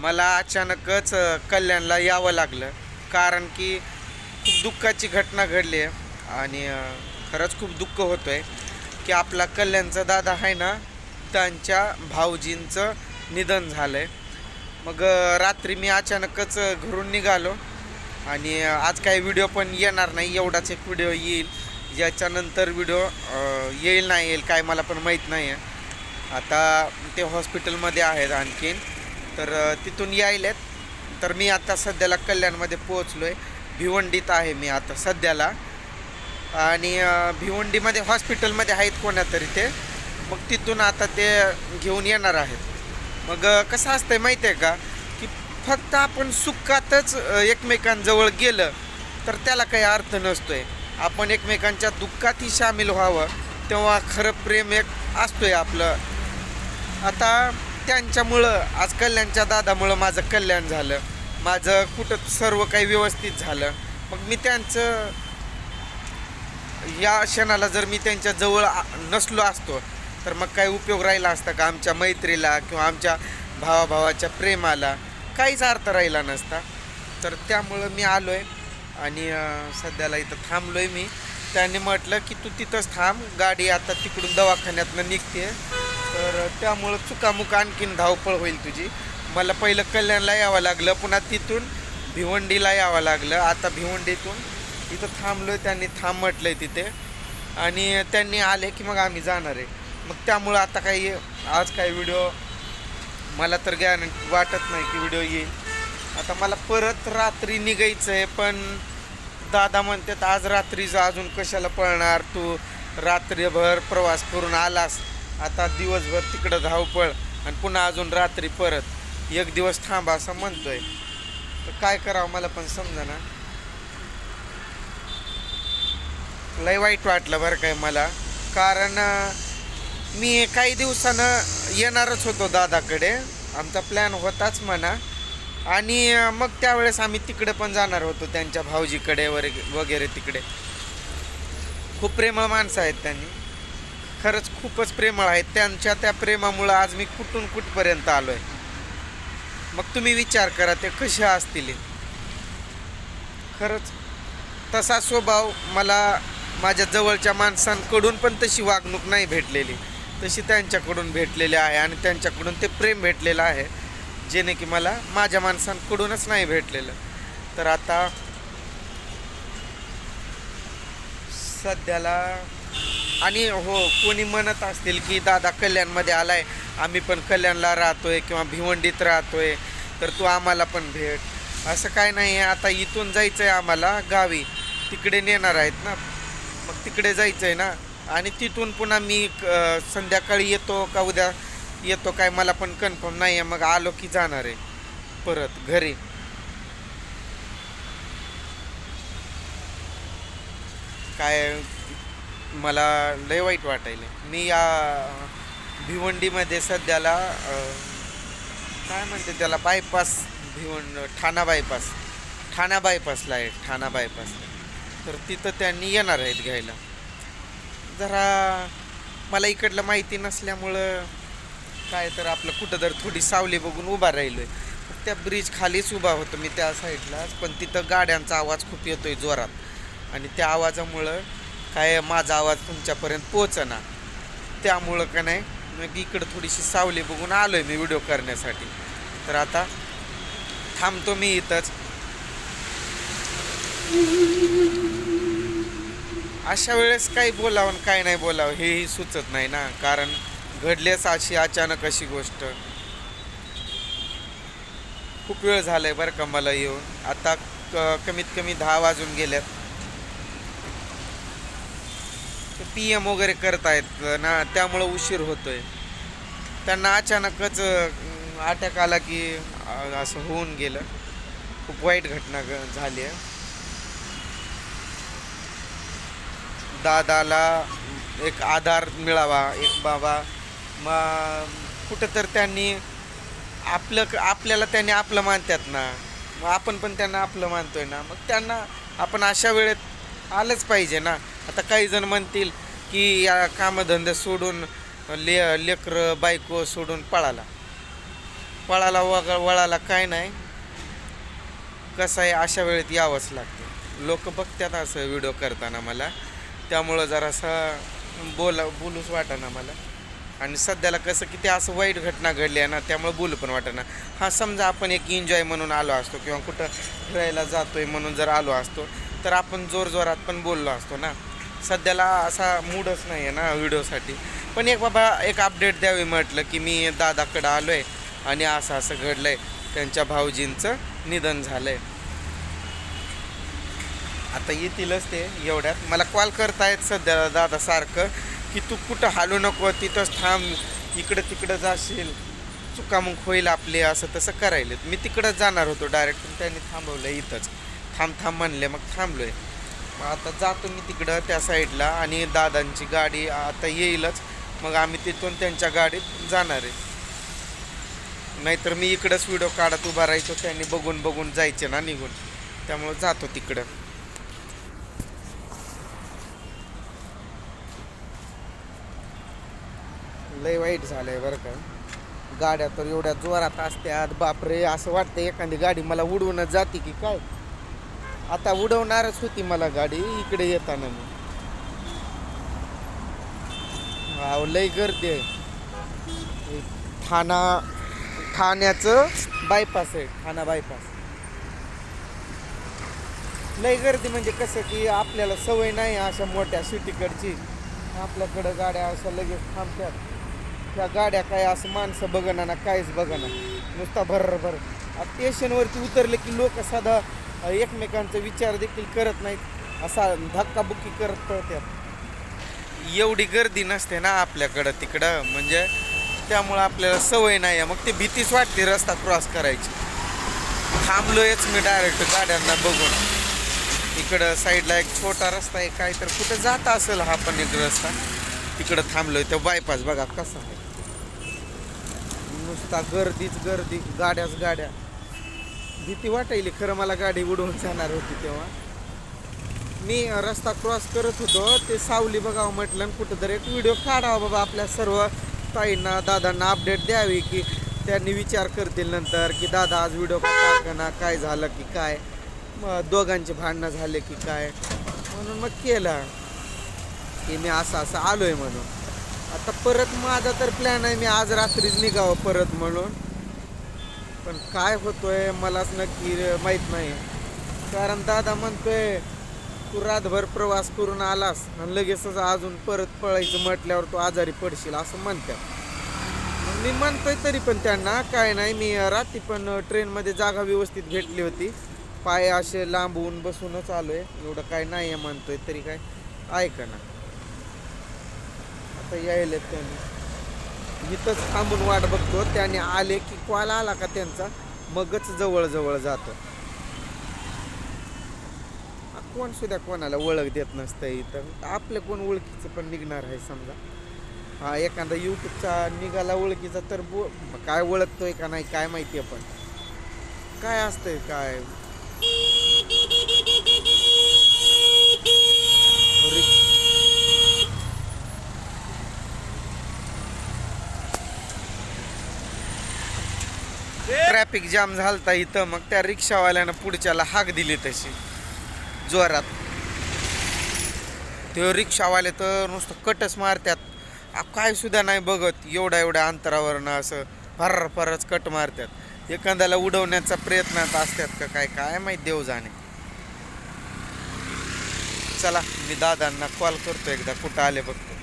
मला अचानकच कल्याणला यावं लागलं. कारण की खूप दुःखाची घटना घडली आहे. आणि खरंच खूप दुःख होतं आहे की आपला कल्याणचा दादा आहे ना त्यांच्या भाऊजींचं निधन झालं आहे मग रात्री मी अचानकच घरून निघालो. आणि आज काही व्हिडिओ पण येणार नाही एवढाच एक व्हिडिओ येईल. याच्यानंतर व्हिडिओ येईल नाही येईल काय मला पण माहीत नाही आहे आता ते हॉस्पिटलमध्ये आहेत आणखीन. तर तिथून यायलेत. तर मी आता सध्याला कल्याणमध्ये पोहोचलो आहे भिवंडीत आहे मी आता सध्याला. आणि भिवंडीमध्ये हॉस्पिटलमध्ये आहेत कोणातरी ते. मग तिथून आता ते घेऊन येणार आहेत. मग कसं असतं आहे माहिती आहे का? की फक्त आपण सुखातच एकमेकांजवळ गेलं तर त्याला काही अर्थ नसतो आहे आपण एकमेकांच्या दुःखातही सामील व्हावं तेव्हा खरं प्रेम एक असतो आहे आपलं. आता त्यांच्यामुळं आज कल्याणच्या दादामुळं माझं कल्याण झालं. माझं कुठं सर्व काही व्यवस्थित झालं. मग मी त्यांचं या क्षणाला जर मी त्यांच्या जवळ नसलो असतो तर मग काही उपयोग राहिला असता का? आमच्या मैत्रीला किंवा आमच्या भावाभावाच्या प्रेमाला काहीच अर्थ राहिला नसता. तर त्यामुळं मी आलो आहे आणि सध्याला इथं थांबलो आहे मी. त्याने म्हटलं की तू तिथंच थांब. गाडी आता तिकडून दवाखान्यातनं निघते तर त्यामुळं चुकामुक आणखीन धावपळ होईल तुझी. मला पहिलं कल्याणला यावं लागलं पुन्हा तिथून भिवंडीला यावं लागलं. आता भिवंडीतून इथं थांबलो त्यांनी थांब म्हटलंय तिथे. आणि त्यांनी आले की मग आम्ही जाणार आहे. मग त्यामुळं आता काही आज काही व्हिडिओ मला तर गॅरंटी वाटत नाही की व्हिडिओ येईल. आता मला परत रात्री निघायचं आहे पण दादा म्हणतात आज रात्रीचं अजून कशाला पळणार तू? रात्रीभर प्रवास करून आलास आता दिवसभर तिकडं धावपळ आणि पुन्हा अजून रात्री परत. एक दिवस थांबा असं म्हणतोय. तर काय करावं मला पण समजा ना लय वाईट वाटलं बरं काय मला. कारण मी काही दिवसानं येणारच होतो दादाकडे. आमचा प्लॅन होताच म्हणा. आणि मग त्यावेळेस आम्ही तिकडे पण जाणार होतो त्यांच्या भाऊजीकडे वगैरे वगैरे तिकडे. खूप प्रेमळ माणसं आहेत त्यांनी. खरंच खूपच प्रेमळ आहेत त्यांच्या त्या प्रेमामुळं आज मी कुठून कुठपर्यंत आलो आहे मग तुम्ही विचार करा ते कसे असतील? खरंच तसा स्वभाव मला माझ्या जवळच्या माणसांकडून पण तशी वागणूक नाही भेटलेली. तशी त्यांच्याकडून भेटलेली आहे आणि त्यांच्याकडून ते प्रेम भेटलेलं आहे जेणे की मला माझ्या माणसांकडूनच नाही भेटलेलं. तर आता सध्याला आणि हो कोणी म्हणत असतील की दादा कल्याणमध्ये आलाय. आम्ही पण कल्याणला राहतोय किंवा भिवंडीत राहतोय तर तू आम्हाला पण भेट. असं काय नाही आहे. आता इथून जायचं आहे आम्हाला गावी. तिकडे नेणार आहेत ना. मग तिकडे जायचं आहे ना. आणि तिथून पुन्हा मी संध्याकाळी येतो का उद्या? येतो काय मला पण कन्फर्म नाही आहे. मग आलो की जाणार आहे. परत घरी. काय मला लय वाईट वाटायले. मी या भिवंडीमध्ये सध्याला काय म्हणते त्याला बायपास भिवंड ठाणा बायपास ठाणा बायपासला आहे ठाणा बायपास तर तिथं त्यांनी येणार आहेत घ्यायला. जरा मला इकडलं माहिती नसल्यामुळं काय तर आपलं कुठं तर थोडी सावली बघून उभा राहिलो आहे त्या ब्रिज खालीच उभा होतो मी त्या साईडलाच पण तिथं गाड्यांचा आवाज खूप येतो आहे जोरात. आणि त्या आवाजामुळं काय माझा आवाज तुमच्यापर्यंत पोचना त्यामुळं का नाही मग इकडं थोडीशी सावली बघून आलो आहे मी व्हिडिओ करण्यासाठी. तर आता थांबतो मी इथंच. अशा वेळेस काही बोलावं आणि काय नाही बोलावं हेही सुचत नाही ना. कारण घडलेच अशी अचानक अशी गोष्ट. खूप वेळ झालाय बरं का मला येऊन. आता क कमीत कमी दहा वाजून गेल्यात. पी एम वगैरे करतायत ना त्यामुळं उशीर होतोय. त्यांना अचानकच अटॅक आला की असं होऊन गेलं. खूप वाईट घटना ग- झाली आहे. दादाला एक आधार मिळावा एक बाबा. मग कुठं तर त्यांनी आपलं आपल्याला त्यांनी आपलं मानतात ना. मग आपण पण त्यांना आपलं मानतोय ना. मग त्यांना आपण अशा वेळेत आलंच पाहिजे ना. आता काही जण म्हणतील की या कामधंदे सोडून ले लेकरं बायको सोडून पळाला. पळाला वग वळाला काय नाही. कसं आहे अशा वेळेत यावंच लागतं. लोक बघतात असं व्हिडिओ करताना मला. त्यामुळं जरासं बोला बोलूच वाटाना मला. आणि सध्याला कसं की ते असं वाईट घटना घडली आहे ना त्यामुळे बोलू पण वाटेना. हा समजा आपण एक एन्जॉय म्हणून आलो असतो किंवा कुठं फिरायला जातोय म्हणून जर आलो असतो तर आपण जोरजोरात पण बोललो असतो ना. सध्याला असा मूडच नाही आहे ना व्हिडिओसाठी पण एक बाबा एक अपडेट द्यावी म्हटलं की मी दादाकडं आलो आहे आणि असं असं घडलं आहे त्यांच्या भाऊजींचं निधन झालं आहे आता येतीलच ते एवढ्यात. मला कॉल करतायत सध्या दादा सारखं की तू कुठं हालू नको तिथंच थांब इकडं तिकडं जाशील. चुका मग होईल आपले असं तसं करायले मी तिकडंच जाणार होतो डायरेक्ट पण त्यांनी थांबवलं इथंच. थांब थांब म्हणले मग थांबलो आहे मग आता जातो मी तिकडं त्या साईडला आणि दादांची गाडी आता येईलच. मग आम्ही तिथून त्यांच्या गाडीत जाणार आहे. नाहीतर मी इकडंच व्हिडिओ काढत उभा राहायचो त्यांनी बघून बघून जायचे ना निघून. त्यामुळं जातो तिकडं. लय वाईट झालंय बरं का. गाड्या तर एवढ्या जोरात असत्यात बापरे असं वाटतं एखादी गाडी मला उडवूनच जाते की काय? आता उडवणारच होती मला गाडी इकडे येताना मी. अहो लय गर्दी आहे. ठाणा ठाण्याचं बायपास आहे ठाणा बायपास लय गर्दी म्हणजे कसं की आपल्याला सवय नाही अशा मोठ्या सिटीकडची आपल्याकडं गाड्या अशा लगेच थांबतात. त्या गाड्या काय असं माणसं बघणार ना काहीच बघणार नुसता भर भर स्टेशनवरती उतरले की लोक साधा एकमेकांचा विचार देखील करत नाहीत. असा धक्काबुक्की करत पळतात एवढी गर्दी नसते ना आपल्याकडं तिकडं. म्हणजे त्यामुळं आपल्याला सवय नाही आहे. मग ती भीतीच वाटते रस्ता क्रॉस करायची. थांबलोयच मी डायरेक्ट गाड्यांना बघून. इकडं साईडला एक छोटा रस्ता आहे. काय तर कुठं जात असेल हा पण एक रस्ता. तिकडं थांबलोय. तो बायपास बघा कसा आहे. नुसता गर्दीच गर्दी. गाड्याच गाड्या. भीती वाटायली. खरं मला गाडी उडवून जाणार होती तेव्हा. मी रस्ता क्रॉस करत होतो. ते सावली बघावं म्हटलं कुठं तरी एक व्हिडिओ काढावा बाबा आपल्या सर्व ताईंना दादांना अपडेट द्यावी की त्यांनी विचार करतील नंतर की दादा आज व्हिडिओ का ना काय झालं की काय? मग दोघांचे भांडणं झाले की काय? म्हणून मग केलं. की मी असं असं आलो आहे म्हणून. आता परत माझा तर प्लॅन आहे मी आज रात्रीच निघावं परत म्हणून. पण काय होतोय मलाच नक्की माहीत नाही. कारण दादा म्हणतोय तू रातभर प्रवास करून आलास आणि लगेचच अजून परत पळायचं म्हटल्यावर तू आजारी पडशील असं म्हणतात. मी म्हणतोय तरी पण त्यांना काय नाही मी रात्री पण ट्रेनमध्ये जागा व्यवस्थित भेटली होती. पाय असे लांबून बसूनच आलो आहे एवढं काय नाही आहे म्हणतोय तरी काय ऐका ना. आता यायले त्यांनी. इथंच थांबून वाट बघतो. त्याने आले की कॉल आला का त्यांचा मगच जवळजवळ जवळ जातो कोण सुद्धा कोणाला ओळख देत नसतं इथं. आपलं कोण ओळखीचं पण निघणार आहे समजा. हा एखादा यूट्यूबचा निघाला ओळखीचा तर बो काय ओळखतोय का नाही काय माहिती आहे पण. काय असतंय काय? ट्रॅफिक जाम झालता इथं मग त्या रिक्षावाल्यानं पुढच्याला हाक दिली तशी. जोरात. ते रिक्षावाले तर नुसतं कटच मारतात काय सुद्धा नाही बघत एवढ्या एवढ्या अंतरावरनं असं फर्र फरच कट मारतात एखाद्याला उडवण्याचा प्रयत्नात असतात का काय काय माहीत देव जाणे चला मी दादांना कॉल करतो एकदा कुठं आले बघतो.